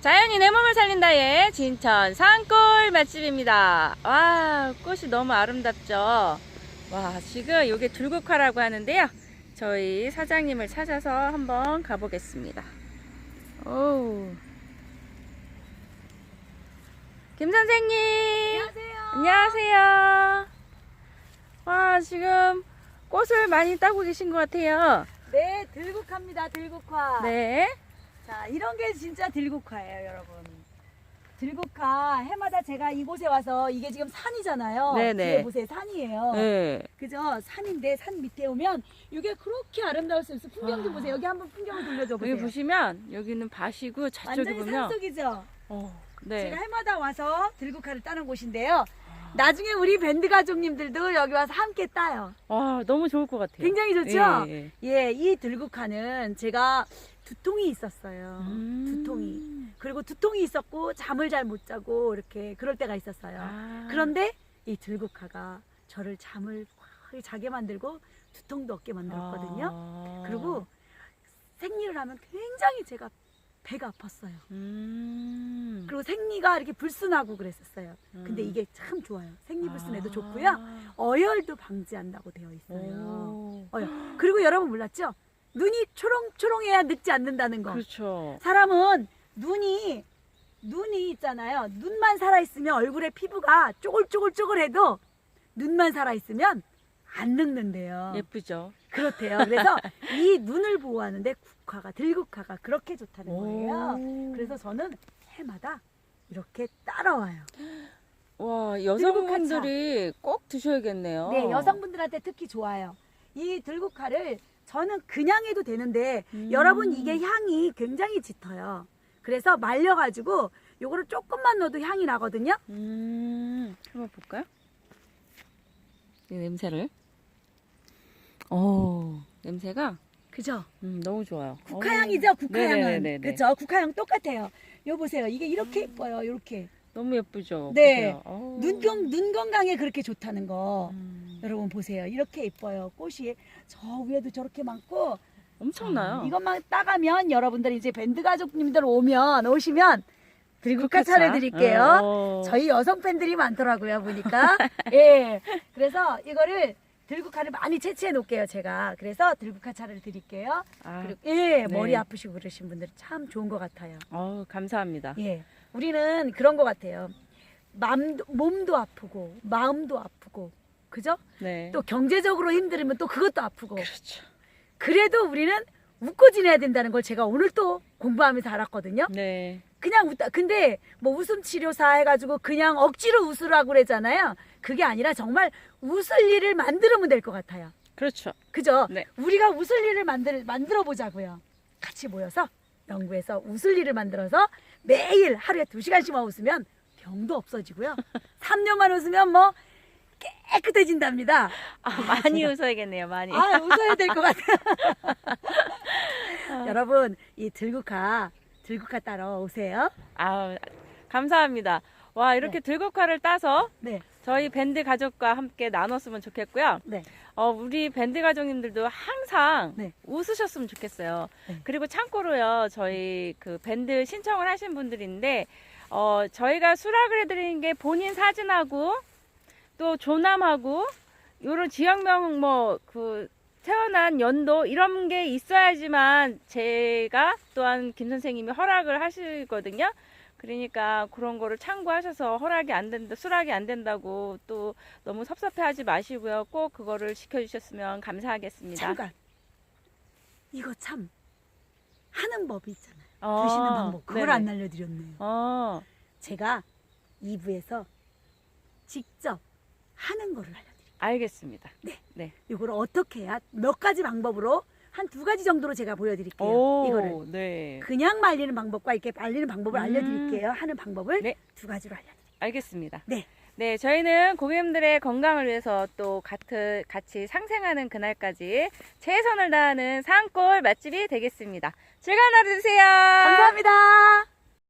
자연이 내 몸을 살린다의 진천 산골 맛집입니다. 와, 꽃이 너무 아름답죠? 와, 지금 이게 들국화라고 하는데요. 저희 사장님을 찾아서 한번 가보겠습니다. 오. 김 선생님! 안녕하세요. 안녕하세요. 와, 지금 꽃을 많이 따고 계신 것 같아요. 네, 들국화입니다. 들국화. 네. 자, 이런 게 진짜 들국화예요, 여러분. 들국화 해마다 제가 이곳에 와서 이게 지금 산이잖아요. 네네. 뒤에 보세요, 산이에요. 네. 그죠? 산인데 산 밑에 오면 이게 그렇게 아름다울 수 있어. 풍경 좀 아. 보세요. 여기 한번 풍경을 돌려줘 보세요. 여기 보시면 여기는 밭이고 저쪽에 완전히 보면 산속이죠. 어, 네. 제가 해마다 와서 들국화를 따는 곳인데요. 나중에 우리 밴드 가족님들도 여기 와서 함께 따요. 와 너무 좋을 것 같아요. 굉장히 좋죠? 예, 예. 예, 이 들국화는 제가 두통이 있었어요. 음. 두통이. 그리고 두통이 있었고 잠을 잘 못 자고 이렇게 그럴 때가 있었어요. 아. 그런데 이 들국화가 저를 잠을 확 자게 만들고 두통도 없게 만들었거든요. 아. 그리고 생리를 하면 굉장히 제가 배가 아팠어요. 음. 그리고 생리가 이렇게 불순하고 그랬었어요. 근데 음. 이게 참 좋아요. 생리 불순에도 아. 좋고요. 어열도 방지한다고 되어 있어요. 오. 어열. 그리고 여러분 몰랐죠? 눈이 초롱초롱해야 늙지 않는다는 거. 그렇죠. 사람은 눈이 눈이 있잖아요. 눈만 살아 있으면 얼굴에 피부가 쪼글쪼글쪼글해도 눈만 살아 있으면 안 늙는데요. 예쁘죠. 그렇대요. 그래서 이 눈을 보호하는데 국화가 들국화가 그렇게 좋다는 거예요. 오. 그래서 저는 해마다 이렇게 따라와요. 와 여성분들이 꼭 드셔야겠네요. 네, 여성분들한테 특히 좋아요. 이 들국화를 저는 그냥 해도 되는데 음. 여러분 이게 향이 굉장히 짙어요. 그래서 말려가지고 요거를 조금만 넣어도 향이 나거든요. 음. 한번 볼까요? 이 냄새를. 오 냄새가 그죠? 음, 너무 좋아요. 국화향이죠, 오. 국화향은. 네네네네. 그죠? 국화향 똑같아요. 요 보세요. 이게 이렇게 예뻐요. 이렇게. 너무 예쁘죠. 네. 보세요. 어우. 눈, 건, 눈 건강에 그렇게 좋다는 거. 음. 여러분 보세요. 이렇게 예뻐요. 꽃이 저 위에도 저렇게 많고. 엄청나요. 아, 이것만 따가면 여러분들 이제 밴드 가족님들 오면, 오시면 들국화 국화차. 차려 드릴게요. 어. 저희 여성 팬들이 많더라고요, 보니까. 예. 그래서 이거를 들국화를 많이 채취해 놓을게요, 제가. 그래서 들국화 차를 드릴게요. 아, 그리고 예, 네. 머리 아프시고 그러신 분들 참 좋은 것 같아요. 어우, 감사합니다. 예. 우리는 그런 것 같아요. 마음도, 몸도 아프고, 마음도 아프고, 그죠? 네. 또 경제적으로 힘들으면 또 그것도 아프고. 그렇죠. 그래도 우리는 웃고 지내야 된다는 걸 제가 오늘 또 공부하면서 알았거든요. 네. 그냥 웃다. 근데 뭐 웃음 치료사 해가지고 그냥 억지로 웃으라고 그러잖아요. 그게 아니라 정말 웃을 일을 만들면 될 것 같아요. 그렇죠. 그죠? 네. 우리가 웃을 일을 만들, 만들어 보자고요. 같이 모여서 연구해서 웃을 일을 만들어서 매일 하루에 두 시간씩만 웃으면 병도 없어지고요. 3년만 웃으면 뭐 깨끗해진답니다. 아, 많이 웃어야겠네요, 많이. 아, 웃어야 될 것 같아요. 여러분, 이 들국화, 들국화 따러 오세요. 아, 감사합니다. 와, 이렇게 들국화를 따서 네, 저희 밴드 가족과 함께 나눴으면 좋겠고요. 네. 어, 우리 밴드 가족님들도 항상 네. 웃으셨으면 좋겠어요. 네. 그리고 참고로요, 저희 그 밴드 신청을 하신 분들인데, 어, 저희가 수락을 해드리는 게 본인 사진하고, 또 조남하고, 요런 지역명 뭐, 그, 태어난 연도, 이런 게 있어야지만 제가 또한 김 선생님이 허락을 하시거든요. 그러니까 그런 거를 참고하셔서 허락이 안 된다, 수락이 안 된다고 또 너무 섭섭해하지 마시고요. 꼭 그거를 지켜주셨으면 감사하겠습니다. 잠깐. 이거 참 하는 법이 있잖아요. 어, 드시는 방법. 그걸 네네. 안 알려드렸네요. 어, 제가 2부에서 직접 하는 거를 알려드릴게요. 알겠습니다. 이걸 어떻게 해야 몇 가지 방법으로 한 두 가지 정도로 제가 보여드릴게요. 오, 이거를. 네, 그냥 말리는 방법과 이렇게 말리는 방법을 음. 알려드릴게요. 하는 방법을 네. 두 가지로 알려드릴게요. 알겠습니다. 네. 네, 저희는 고객님들의 건강을 위해서 또 같이, 같이 상생하는 그날까지 최선을 다하는 산골 맛집이 되겠습니다. 즐거운 하루 되세요. 감사합니다.